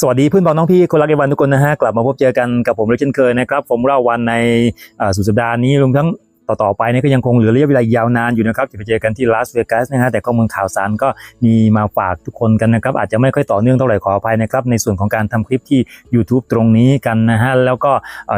สวัสดีเพื่อนบอลน้องพี่คนรักเอวันทุกคนนะฮะกลับมาพบเจอกันกับผมเลยเช่นเคยนะครับผมเล่าวันในสุดสัปดาห์นี้รวมทั้ง ต่อๆไปนี่ก็ยังคงเหลือระยะเวลายาวนานอยู่นะครับจะไปเจอกันที่ลาสเวกัสนะฮะแต่ข้อมูลข่าวสารก็มีมาฝากทุกคนกันนะครับ อาจจะไม่ค่อยต่อเนื่องเท่าไหร่ขออภัยนะครับ ในส่วนของการทำคลิปที่ YouTube ตรงนี้กันนะฮะแล้วก็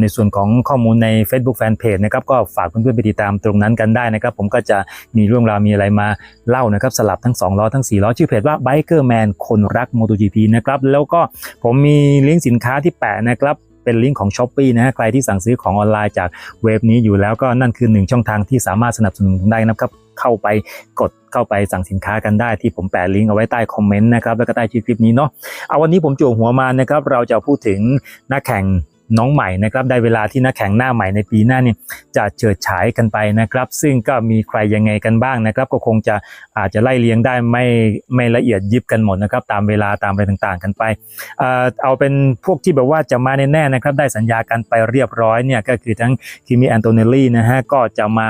ในส่วนของข้อมูลใน Facebook Fanpage นะครับก็ฝากเพื่อนๆไปติดตามตรงนั้นกันได้นะครับ ผมก็จะมีเรื่องราวมีอะไรมาเล่านะครับสลับทั้ง2ล้อทั้ง4ล้อชื่อเพจว่า Biker Man คนรัก MotoGP นะครับแล้วก็ผมมีลิงก์สินค้าที่แปะนะครับ เป็นลิงก์ของ s h อ p e e นะฮะใครที่สั่งซื้อของออนไลน์จากเว็บนี้อยู่แล้วก็นั่นคือหนึ่งช่องทางที่สามารถสนับสนุนได้นะครับเข้าไปกดเข้าไปสั่งสินค้ากันได้ที่ผมแปะลิงก์เอาไว้ใต้คอมเมนต์นะครับแล้วก็ใต้คลิปนี้เนาะเอาวันนี้ผมจู่หัวมานะครับเราจะพูดถึงนักแข่ง น้องใหม่นะครับได้เวลาที่นักแข่งหน้าใหม่ในปีหน้าเนี่ยจะเฉิดฉายกันไปนะครับ ซึ่งก็มีใครยังไงกันบ้างนะครับ ก็คงจะอาจจะไล่เลี้ยงได้ไม่ไม่ละเอียดยิบกันหมดนะครับ ตามเวลาตามอะไรต่างๆ กันไปเอาเป็นพวกที่แบบว่าจะมาแน่ๆนะครับได้สัญญากันไปเรียบร้อยเนี่ยก็คือทั้งคิมิแอนโตเนลลี่นะฮะก็จะมา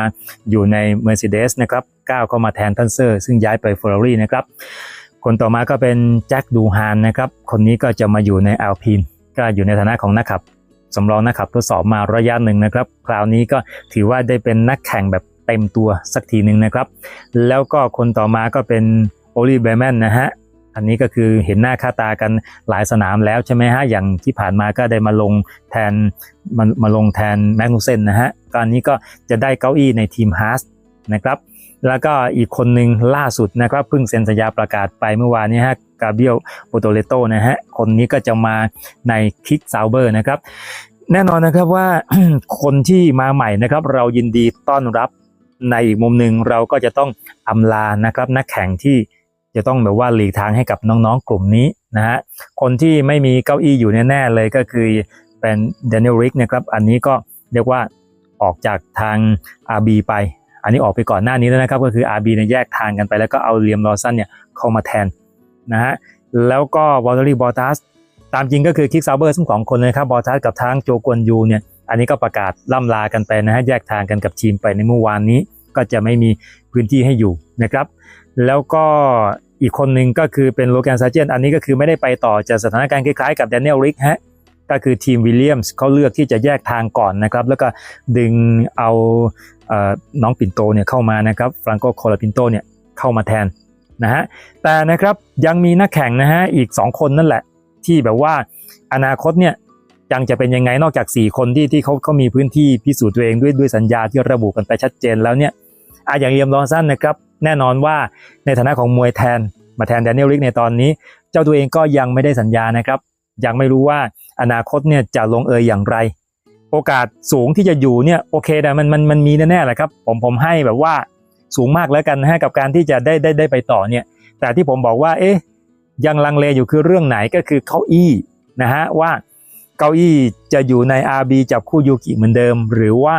อยู่ใน Mercedes นะครับก้าวเข้ามาแทนทันเซอร์ ซึ่งย้ายไป Ferrari นะครับคนต่อมาก็เป็นแจ็คดูฮานนะครับ คนนี้ก็จะมาอยู่ใน Alpine ก็อยู่ในฐานะของนักขับ สำรองนักขับทดสอบมาระยะหนึ่งนะครับ คราวนี้ก็ถือว่าได้เป็นนักแข่งแบบเต็มตัวสักทีหนึ่งนะครับ แล้วก็คนต่อมาก็เป็นโอลิเบแมนนะฮะอันนี้ก็คือเห็นหน้าค่าตากันหลายสนามแล้วใช่ไหมฮะ อย่างที่ผ่านมาก็ได้มาลงแทนมามาลงแทนแมกนูเซนนะฮะก็อันนี้ก็จะได้เก้าอี้ในทีมฮาร์สนะครับ แล้วก็อีกคนหนึ่งล่าสุดนะครับเพิ่งเซ็นสัญญาประกาศไปเมื่อวานนี้ฮะ กาเบียลโปโตเลโตนะฮะ คนนี้ก็จะมาในคิกซาวเบอร์นะครับ แน่นอนนะครับว่าคนที่มาใหม่นะครับ เรายินดีต้อนรับในอีกมุมหนึ่งเราก็จะต้องอำลานะครับ นักแข่งที่จะต้องแบบว่าหลีกทางให้กับน้องๆกลุ่มนี้นะฮะ คนที่ไม่มีเก้าอี้อยู่แน่ๆเลยก็คือเป็นเดนิลริกนะครับอันนี้ก็เรียกว่าออกจากทาง RB ไป อันนี้ออกไปก่อนหน้านี้แล้วนะครับ ก็คือ RB เนี่ยแยกทางกันไปแล้วก็เอาเลียมลอสันเนี่ยเข้ามาแทน นะฮะแล้วก็วอลเลอรี่บอตัสตามจริงก็คือคิกซาวเบอร์ทั้งสองคนเลยครับบอทัสกับทางโจกวนยูเนี่ยอันนี้ก็ประกาศล่ำลากันไปนะฮะแยกทางกันกับทีมไปในเมื่อวานนี้ก็จะไม่มีพื้นที่ให้อยู่นะครับ แล้วก็อีกคนหนึ่งก็คือเป็นโลแกนซาเจนอันนี้ก็คือไม่ได้ไปต่อจากสถานการณ์คล้ายๆกับแดเนียลริกฮะก็คือทีมวิลเลียมส์เขาเลือกที่จะแยกทางก่อนนะครับ แล้วก็ดึงเอาเอ่อน้องปิ่นโตเนี่ยเข้ามานะครับฟรังโกโคลาปินโตเนี่ยเข้ามาแทน นะฮะแต่นะครับยังมีนักแข่งนะฮะอีก 2 คนนั่นแหละ ที่แบบว่าอนาคตเนี่ยยังจะเป็นยังไงนอกจาก 4 คนที่ที่เขาเขามีพื้นที่พิสูจน์ตัวเองด้วยด้วยสัญญาที่ระบุกันไปชัดเจนแล้วเนี่ยอะอย่างเลียมลอนสันนะครับแน่นอนว่าในฐานะของมวยแทน มาแทนแดเนียลริกในตอนนี้ เจ้าตัวเองก็ยังไม่ได้สัญญานะครับ ยังไม่รู้ว่าอนาคตเนี่ยจะลงเอยอย่างไร โอกาสสูงที่จะอยู่เนี่ยโอเคแต่มันมันมันมีแน่ๆแหละครับผมผมให้แบบว่า สูงมากแล้วกันนะฮะกับการที่จะได้ได้ได้ไปต่อเนี่ย แต่ที่ผมบอกว่าเอ๊ะยังลังเลอยู่คือเรื่องไหนก็คือเก้าอี้นะฮะว่าเก้าอี้จะอยู่ใน RB จับคู่ยูกิเหมือนเดิม หรือว่า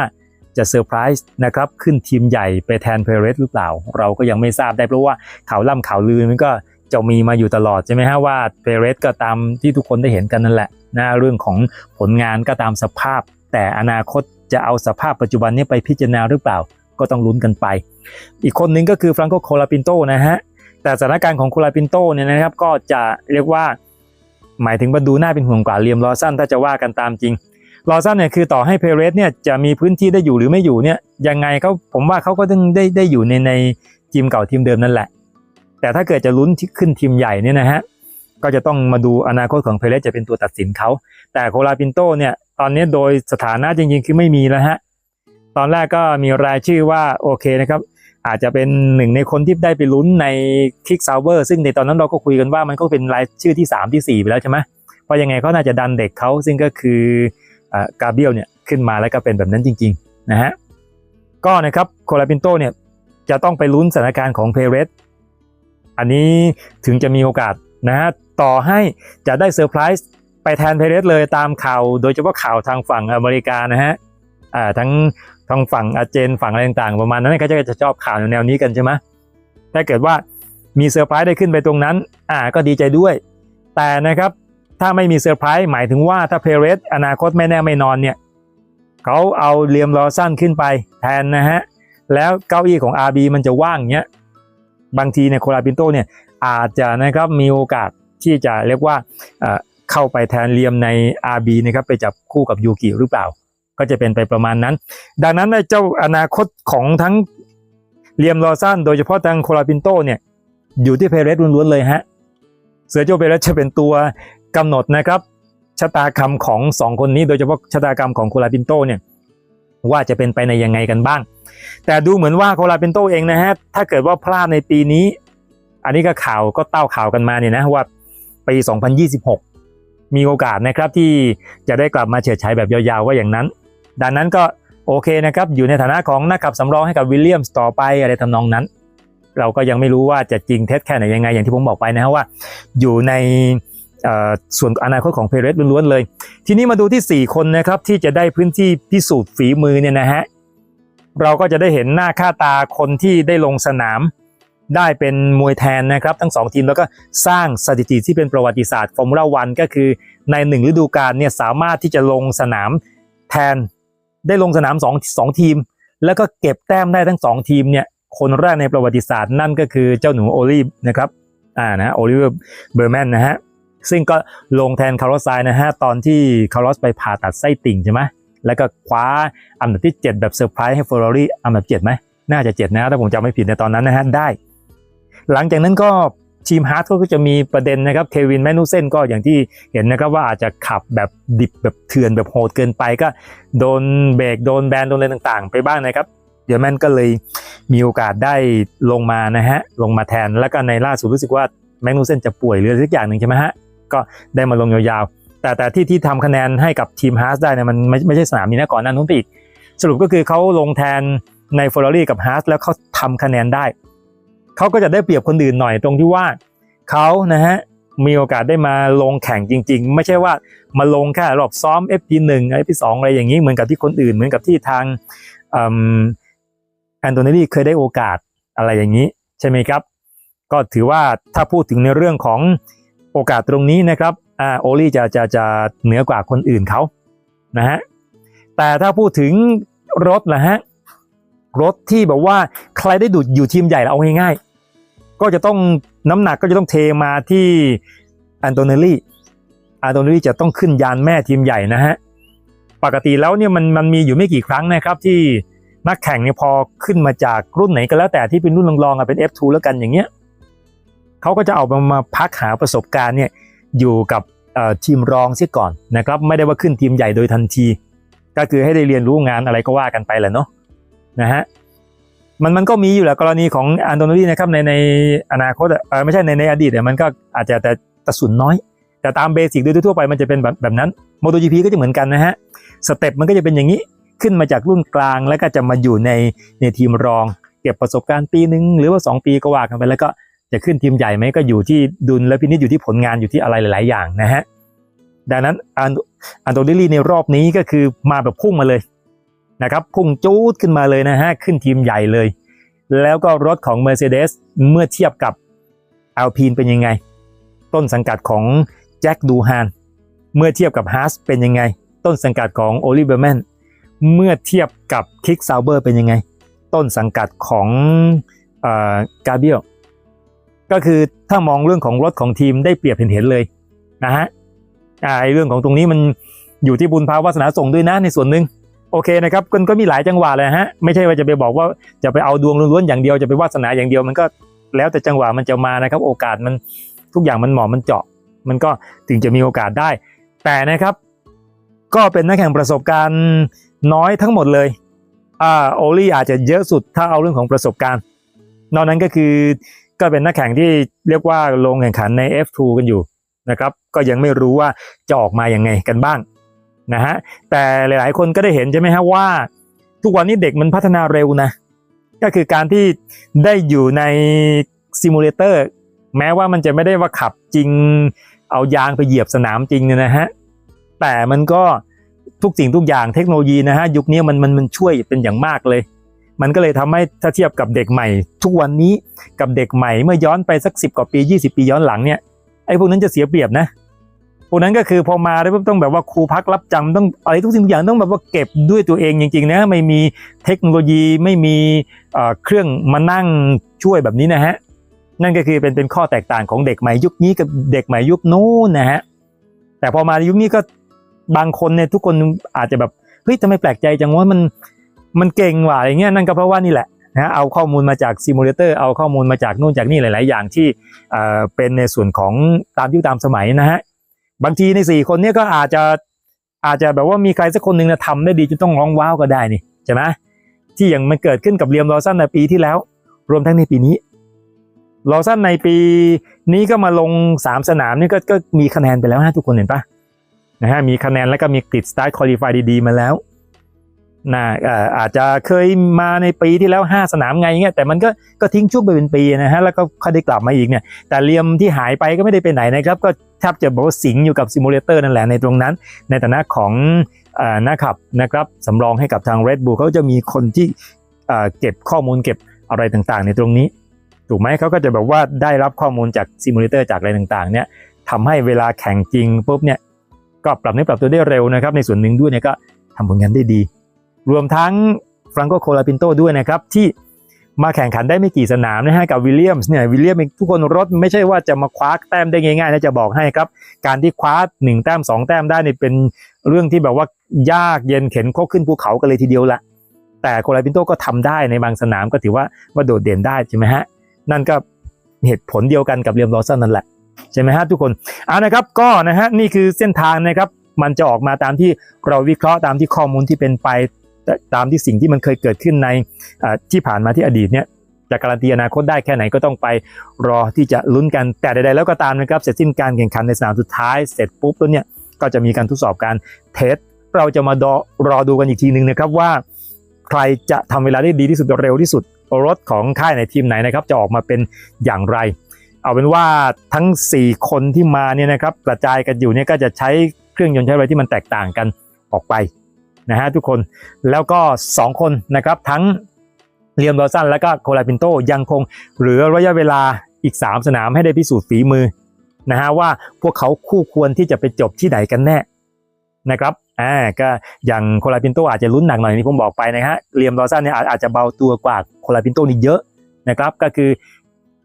จะเซอร์ไพรส์นะครับขึ้นทีมใหญ่ไปแทนเพเรสหรือเปล่า เราก็ยังไม่ทราบได้เพราะว่าข่าวล่ำข่าวลือมันก็จะมีมาอยู่ตลอดใช่ไหมฮะว่าเพเรสก็ตามที่ทุกคนได้เห็นกันนั่นแหละนะเรื่องของผลงานก็ตามสภาพ แต่อนาคตจะเอาสภาพปัจจุบันนี้ไปพิจารณาหรือเปล่า ก็ต้องลุ้นกันไป อีกคนนึงก็คือฟรังโกโคลาปินโตนะฮะแต่สถานการณ์ของโคลาปินโตเนี่ยนะครับก็จะเรียกว่า หมายถึงว่าดูน่าเป็นห่วงกว่าเลียมลอสันถ้าจะว่ากันตามจริงลอสันเนี่ยคือต่อให้เพเรสเนี่ยจะมีพื้นที่ได้อยู่หรือไม่อยู่เนี่ยยังไงเขาผมว่าเขาก็ต้องได้ได้อยู่ในในทีมเก่าทีมเดิมนั่นแหละ แต่ถ้าเกิดจะลุ้นขึ้นทีมใหญ่เนี่ยนะฮะก็จะต้องมาดูอนาคตของเพเรสจะเป็นตัวตัดสินเขาแต่โคลาปินโตเนี่ยตอนนี้โดยสถานะจริงๆ คือไม่มีแล้วฮะ ตอนแรกก็มีรายชื่อว่าโอเคนะครับ อาจจะเป็นหนึ่งในคนที่ได้ไปลุ้นในคิกซาวเวอร์ซึ่งในตอนนั้นเราก็คุยกันว่ามันก็เป็นรายชื่อที่ 3 ที่ 4 ไปแล้วใช่ไหมเพราะยังไงเขาน่าจะดันเด็กเขาซึ่งก็คือกาเบียลเนี่ยขึ้นมาแล้วก็เป็นแบบนั้นจริงๆนะฮะก็นะครับโคลาปินโตเนี่ยจะต้องไปลุ้นสถานการณ์ของเพเรสอันนี้ถึงจะมีโอกาสนะฮะต่อให้จะได้เซอร์ไพรส์ไปแทนเพเรสเลยตามข่าว โดยเฉพาะข่าวทางฝั่งอเมริกานะฮะทั้ง ทางฝั่งอาเจนฝั่งอะไรต่างๆประมาณนั้นก็จะจะชอบข่าวแนวนี้กันใช่ไหมถ้าเกิดว่ามีเซอร์ไพรส์ได้ขึ้นไปตรงนั้น อ่าก็ดีใจด้วย แต่นะครับถ้าไม่มีเซอร์ไพรส์หมายถึงว่าถ้าเพเรสอนาคตไม่แน่ไม่นอนเนี่ยเขาเอาเลียมลอสั้นขึ้นไปแทนนะฮะแล้วเก้าอี้ของ RB มันจะว่างเนี้ยบางทีเนี่ยโคลาปินโตเนี่ยอาจจะนะครับมีโอกาสที่จะเรียกว่าเข้าไปแทนเลียมใน RB นะครับไปจับคู่กับยูกิหรือเปล่า ก็จะเป็นไปประมาณนั้น ดังนั้นในเจ้าอนาคตของทั้งเลียมลอซันโดยเฉพาะทางโคลาปินโตเนี่ยอยู่ที่เพเรสล้วนๆเลยฮะ เสือโจเพเรสจะเป็นตัวกำหนดนะครับชะตากรรมของสองคนนี้โดยเฉพาะชะตากรรมของโคลาปินโตเนี่ยว่าจะเป็นไปในยังไงกันบ้าง แต่ดูเหมือนว่าโคลาปินโตเองนะฮะถ้าเกิดว่าพลาดในปีนี้ อันนี้ก็ข่าวก็เต้าข่าวกันมาเนี่ยนะว่าปี 2026 มีโอกาสนะครับที่จะได้กลับมาเฉิดฉายแบบยาวๆว่าอย่างนั้น ดังนั้นก็โอเคนะครับ อยู่ในฐานะของนักขับสำรองให้กับวิลเลียมส์ต่อไปอะไรทำนองนั้น เราก็ยังไม่รู้ว่าจะจริงเท็จแค่ไหนยังไง อย่างที่ผมบอกไปนะฮะว่า อยู่ในส่วนอนาคตของเพเรสล้วนๆเลย ทีนี้มาดูที่ 4 คนนะครับที่จะได้พื้นที่พิสูจน์ฝีมือเนี่ยนะฮะเราก็จะได้เห็นหน้าค่าตาคนที่ได้ลงสนาม ได้เป็นมวยแทนนะครับ ทั้งสองทีมแล้วก็สร้างสถิติที่เป็นประวัติศาสตร์ฟอร์มูล่าวันก็คือในหนึ่งฤดูกาลเนี่ยสามารถที่จะลงสนามแทน ได้ลงสนามสองสองทีม แล้วก็เก็บแต้มได้ทั้งสองทีมเนี่ยคนแรกในประวัติศาสตร์นั่นก็คือเจ้าหนูโอลีฟนะครับอ่านะโอลิเวอร์เบอร์แมนนะฮะซึ่งก็ลงแทนคาร์ลอสไซน์นะฮะตอนที่คาร์ลอสไปผ่าตัดไส้ติ่งใช่ไหมแล้วก็คว้าอันดับที่ 7 แบบเซอร์ไพรส์ให้เฟอร์รารี่อันดับ7ไหมน่าจะ 7 นะ ถ้าผมจำไม่ผิดในตอนนั้นนะฮะได้ หลังจากนั้นก็ ทีมฮาร์ดก็จะมีประเด็นนะครับเควินแมนูเซนก็อย่างที่เห็นนะครับว่าอาจจะขับแบบดิบแบบเถื่อนแบบโหดเกินไปก็โดนเบรกโดนแบนโดนอะไรต่างๆ ไปบ้างนะครับเดี๋ยวแมนก็เลยมีโอกาสได้ลงมานะฮะลงมาแทนแล้วก็ในล่าสุดรู้สึกว่าแมกนูเซนจะป่วยหรือสักอย่างหนึ่งใช่ไหมฮะก็ได้มาลงยาวๆ แต่แต่ที่ที่ทำคะแนนให้กับทีมฮาร์สได้เนี่ยมันไม่ไม่ใช่สนามนี้นะก่อนหนั้นนู้นไปอีก สรุปก็คือเขาลงแทนในเฟอร์รารี่กับฮาร์สแล้วเขาทำคะแนนได้ เขาก็จะได้เปรียบคนอื่นหน่อยตรงที่ว่าเขานะฮะมีโอกาสได้มาลงแข่งจริง ๆ ไม่ใช่ว่ามาลงแค่รอบซ้อม FP1 FP2 อะไรอย่างนี้เหมือนกับที่คนอื่นเหมือนกับที่ทางแอนโทนีลีเคยได้โอกาสอะไรอย่างนี้ ใช่ไหมครับ ก็ถือว่าถ้าพูดถึงในเรื่องของโอกาสตรงนี้นะครับอ่าโอลี่จะจะจะเหนือกว่าคนอื่นเขานะฮะแต่ถ้าพูดถึงรถนะฮะ รถที่แบบว่าใครได้ดูดอยู่ทีมใหญ่แล้วเอาง่ายๆ ก็จะต้องน้ำหนักก็จะต้องเทมาที่อันโตเนลลี่อันโตเนลลี่จะต้องขึ้นยานแม่ทีมใหญ่นะฮะปกติแล้วเนี่ยมันมันมีอยู่ไม่กี่ครั้งนะครับที่นักแข่งเนี่ยพอขึ้นมาจากรุ่นไหนก็แล้วแต่ที่เป็นรุ่นรองๆอะเป็น F2 แล้วกันอย่างเงี้ยเขาก็จะเอามามาพักหาประสบการณ์เนี่ยอยู่กับทีมรองเสียก่อนนะครับ ไม่ได้ว่าขึ้นทีมใหญ่โดยทันที ก็คือให้ได้เรียนรู้งานอะไรก็ว่ากันไปแหละเนาะ นะฮะมันมันก็มีอยู่แหละกรณีของอันโตนีนะครับในในอนาคตอะเออไม่ใช่ในในอดีตเนี่ยมันก็อาจจะแต่กระสุนน้อย แต่ตามเบสิกโดยทั่วไปมันจะเป็นแบบแบบนั้น MotoGP ก็จะเหมือนกันนะฮะสเต็ปมันก็จะเป็นอย่างนี้ขึ้นมาจากรุ่นกลางแล้วก็จะมาอยู่ในในทีมรอง เก็บประสบการณ์ปีหนึ่งหรือว่า 2 ปีก็ว่ากันไปแล้วก็จะขึ้นทีมใหญ่ไหมก็อยู่ที่ดุลและพินิจอยู่ที่ผลงานอยู่ที่อะไรหลาย ๆ อย่างนะฮะดังนั้นอันอันโตนิลีในรอบนี้ก็คือมาแบบพุ่งมาเลย นะครับพุ่งจูดขึ้นมาเลยนะฮะขึ้นทีมใหญ่เลย แล้วก็รถของ Mercedes เมื่อเทียบกับ Alpine เป็นยังไง ต้นสังกัดของแจ็คดูฮานเมื่อเทียบกับฮาร์สเป็นยังไง ต้นสังกัดของโอลิเวอร์แมนเมื่อเทียบกับคิกซาวเบอร์เป็นยังไง ต้นสังกัดของกาเบียลก็คือถ้ามองเรื่องของรถของทีมได้เปรียบเห็นเห็นๆเลยนะฮะไอเรื่องของตรงนี้มันอยู่ที่บุญภาวาสนาส่งด้วยนะในส่วนหนึ่ง โอเคนะครับก็ก็มีหลายจังหวะเลยฮะไม่ใช่ว่าจะไปบอกว่าจะไปเอาดวงล้วนๆอย่างเดียวจะไปวาสนาอย่างเดียว มันก็แล้วแต่จังหวะมันจะมานะครับ โอกาสมันทุกอย่างมันเหมาะมันเจาะ มันก็ถึงจะมีโอกาสได้ แต่นะครับ ก็เป็นนักแข่งประสบการณ์น้อยทั้งหมดเลยอ่าโอลี่อาจจะเยอะสุดถ้าเอาเรื่องของประสบการณ์ นอกนั้นก็คือก็เป็นนักแข่งที่เรียกว่าลงแข่งขันใน F2 กันอยู่นะครับ ก็ยังไม่รู้ว่าจะออกมายังไงกันบ้าง นะฮะแต่หลาย ๆ คนก็ได้เห็นใช่ไหมฮะว่า ทุกวันนี้เด็กมันพัฒนาเร็วนะ ก็คือการที่ได้อยู่ในซิมูเลเตอร์แม้ว่ามันจะไม่ได้ว่าขับจริง เอายางไปเหยียบสนามจริงเนี่ยนะฮะแต่มันก็ทุกสิ่งทุกอย่างเทคโนโลยีนะฮะยุคนี้มันมันมันช่วยเป็นอย่างมากเลย มันก็เลยทำให้ถ้าเทียบกับเด็กใหม่ ทุกวันนี้กับเด็กใหม่เมื่อย้อนไปสักสิกว่าปี 20 ปีย้อนหลังเนี่ยไอ้พวกนั้นจะเสียเปรียบนะ วกนั้นก็คือพอมาได้ปุ๊บต้องแบบว่าครูพักรับจำต้องอะไรทุกสิ่งทุกอย่างต้องแบบว่าเก็บด้วยตัวเองจริงๆนะไม่มีเทคโนโลยีไม่มีเครื่องมานั่งช่วยแบบนี้นะฮะนั่นก็คือเป็นเป็นข้อแตกต่างของเด็กใหม่ยุคนี้กับเด็กใหม่ยุคนู้นนะฮะแต่พอมาในยุคนี้ก็บางคนเนี่ยทุกคนอาจจะแบบเฮ้ยทำไมแปลกใจจังว่ามันมันเก่งว่ะอย่างเงี้ยนั่นก็เพราะว่านี่แหละนะเอาข้อมูลมาจากซิมูเลเตอร์เอาข้อมูลมาจากนู่นจากนี่หลาย ๆ อย่างที่เอ่อเป็นในส่วนของตามยุคตามสมัยนะฮะ บางทีในสี่คนเนี้ก็อาจจะอาจจะแบบว่ามีใครสักคนหนึ่งนะทำได้ดีจนต้องร้องว้าวก็ได้นี่ใช่ไหมที่อย่างมันเกิดขึ้นกับเรียมลอสันในปีที่แล้ว รวมทั้งในปีนี้ลอสันในปีนี้ก็มาลงสามสนามนี่ก็ก็มีคะแนนไปแล้วฮะทุกคนเห็นปะนะฮะมีคะแนนแล้วก็มีกริดสตาร์ทคอลี่ฟายดีๆมาแล้วนะอาจจะเคยมาในปีที่แล้ว 5 สนามไงเงี้ยแต่มันก็ก็ทิ้งช่วงไปเป็นปีนะฮะแล้วก็ค่อยได้กลับมาอีกเนี่ยแต่เรียมที่หายไปก็ไม่ได้ไปไหนนะครับก็ ทบจะบอกว่าสิงอยู่กับซิมูเลเตอร์นั่นแหละในตรงนั้น ในฐานะของอนักขับนะครับสำรองให้กับทาง Red Bull เขาจะมีคนที่เอ่อเก็บข้อมูลเก็บอะไรต่างๆ ในตรงนี้ ถูกไหมเขาก็จะแบบว่าได้รับข้อมูลจากซิมูเลเตอร์จากอะไรต่างๆเนี่ยทำให้เวลาแข่งจริงปุ๊บเนี่ยก็ปรับเนื้อปรับตัวได้เร็วนะครับ ในส่วนหนึ่งด้วยเนี่ยก็ทำผลงานได้ดี รวมทั้งฟรังโกโคลาปินโตด้วยนะครับที่ มาแข่งขันได้ไม่กี่สนามนะฮะกับวิลเลียมส์เนี่ยวิลเลียมทุกคนรถไม่ใช่ว่าจะมาคว้าแต้มได้ง่ายๆนะจะบอกให้ครับ การที่คว้า 1 แต้ม 2 แต้มได้เนี่ยเป็นเรื่องที่แบบว่ายากเย็นเข็นโคกขึ้นภูเขากันเลยทีเดียวละแต่โคลาปินโตก็ทำได้ในบางสนามก็ถือว่าว่าโดดเด่นได้ใช่ไหมฮะนั่นก็เหตุผลเดียวกันกับเรียมลอสันนั่นแหละใช่ไหมฮะทุกคนเอานะครับก็นะฮะนี่คือเส้นทางนะครับมันจะออกมาตามที่เราวิเคราะห์ตามที่ข้อมูลที่เป็นไป แต่ตามที่สิ่งที่มันเคยเกิดขึ้นในที่ผ่านมาที่อดีตเนี่ยจะการันตีอนาคตได้แค่ไหนก็ต้องไปรอที่จะลุ้นกันแต่ใดๆแล้วก็ตามนะครับเสร็จสิ้นการแข่งขันในสนามสุดท้ายเสร็จปุ๊บแล้วเนี่ยก็จะมีการทดสอบการเทสเราจะมาดอรอดูกันอีกทีหนึ่งนะครับว่า ใครจะทำเวลาได้ดีที่สุดเร็วที่สุดรถของค่ายในทีมไหนนะครับจะออกมาเป็นอย่างไร เอาเป็นว่าทั้ง 4 คนที่มาเนี่ยนะครับกระจายกันอยู่เนี่ยก็จะใช้เครื่องยนต์ใช้อะไรที่มันแตกต่างกันออกไป นะฮะทุกคนแล้วก็ 2 คนนะครับทั้งเลียมดอสันและก็โคลาปินโตยังคงเหลือระยะเวลาอีก 3 สนามให้ได้พิสูจน์ฝีมือนะฮะว่าพวกเขาคู่ควรที่จะไปจบที่ไหนกันแน่นะครับอ่าก็อย่างโคลาปินโตอาจจะลุ้นหนักหน่อยอย่างที่ผมบอกไปนะฮะเลียมดอสันเนี่ยอาจอาจจะเบาตัวกว่าโคลาปินโตนี่เยอะนะครับก็คือ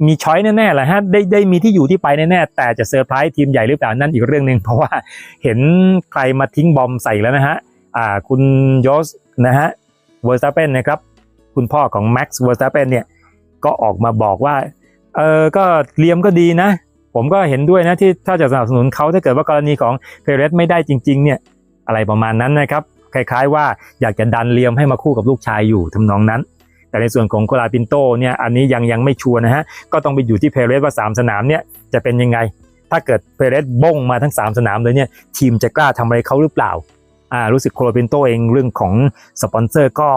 มีช้อยแน่ๆแหละฮะได้ได้มีที่อยู่ที่ไปแน่ๆแต่จะเซอร์ไพรส์ทีมใหญ่หรือเปล่านั่นอีกเรื่องหนึ่งเพราะว่าเห็นใครมาทิ้งบอมใส่แล้วนะฮะ อ่าคุณยอสนะฮะเวอร์สตาเปนนะครับ คุณพ่อของแม็กซ์เวอร์สตาเปนเนี่ยก็ออกมาบอกว่าเออก็เลียมก็ดีนะ ผมก็เห็นด้วยนะที่ถ้าจะสนับสนุนเขาถ้าเกิดว่ากรณีของเพเรสไม่ได้จริง ๆ เนี่ยอะไรประมาณนั้นนะครับ คล้ายๆว่าอยากจะดันเลียมให้มาคู่กับลูกชายอยู่ทำนองนั้น แต่ในส่วนของโคลาปินโตเนี่ยอันนี้ยังยังไม่ชัวร์นะฮะก็ต้องไปอยู่ที่เพเรสว่า 3 สนามเนี่ยจะเป็นยังไง ถ้าเกิดเพเรสบ้งมาทั้ง 3 สนามเลยเนี่ยทีมจะกล้าทำอะไรเขาหรือเปล่า อ่ารู้สึกโคลาปินโตเองเรื่องของสปอนเซอร์ก็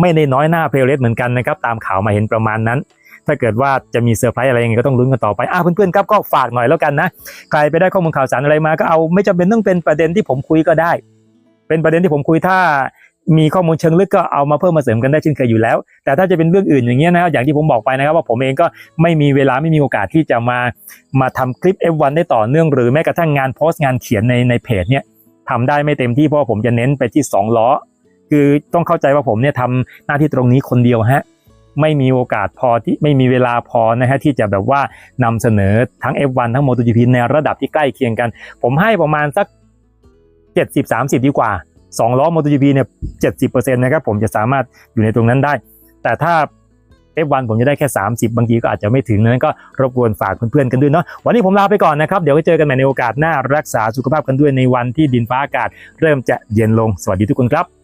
ไม่ได้น้อยหน้าเพเรสเหมือนกันนะครับตามข่าวมาเห็นประมาณนั้น ถ้าเกิดว่าจะมีเซอร์ไพรส์อะไรยังไงก็ต้องลุ้นกันต่อไปอ่าเพื่อนๆครับก็ฝากหน่อยแล้วกันนะใครไปได้ข้อมูลข่าวสารอะไรมาก็เอาไม่จำเป็นต้องเป็นประเด็นที่ผมคุยก็ได้ เป็นประเด็นที่ผมคุยถ้ามีข้อมูลเชิงลึกก็เอามาเพิ่มมาเสริมกันได้เช่นเคยอยู่แล้ว แต่ถ้าจะเป็นเรื่องอื่นอย่างเงี้ยนะครับอย่างที่ผมบอกไปนะครับว่าผมเองก็ไม่มีเวลาไม่มีโอกาสที่จะมามาทำคลิป F1 ได้ต่อเนื่องหรือแม้กระทั่งงานโพสต์งานเขียนในในเพจเนี่ย ทำได้ไม่เต็มที่เพราะผมจะเน้นไปที่2ล้อ คือต้องเข้าใจว่าผมเนี่ยทำหน้าที่ตรงนี้คนเดียวฮะไม่มีโอกาสพอที่ไม่มีเวลาพอนะฮะที่จะแบบว่านำเสนอทั้ง F1 ทั้ง MotoGP ในระดับที่ใกล้เคียงกัน ผมให้ประมาณสัก 70-30 ดีกว่า 2 ล้อ MotoGP เนี่ย70%นะครับผมจะสามารถอยู่ในตรงนั้นได้ แต่ถ้า เอฟวันผมจะได้แค่ 30 บางทีก็อาจจะไม่ถึงนั้นก็รบกวนฝากเพื่อนๆกันด้วยเนาะวันนี้ผมลาไปก่อนนะครับ เดี๋ยวไปเจอกันใหม่ในโอกาสหน้ารักษาสุขภาพกันด้วยในวันที่ดินฟ้าอากาศ เริ่มจะเย็นลงสวัสดีทุกคนครับ